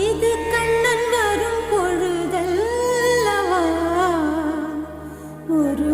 இது கண்ணன் வரும் பொழுதல்லவா? ஒரு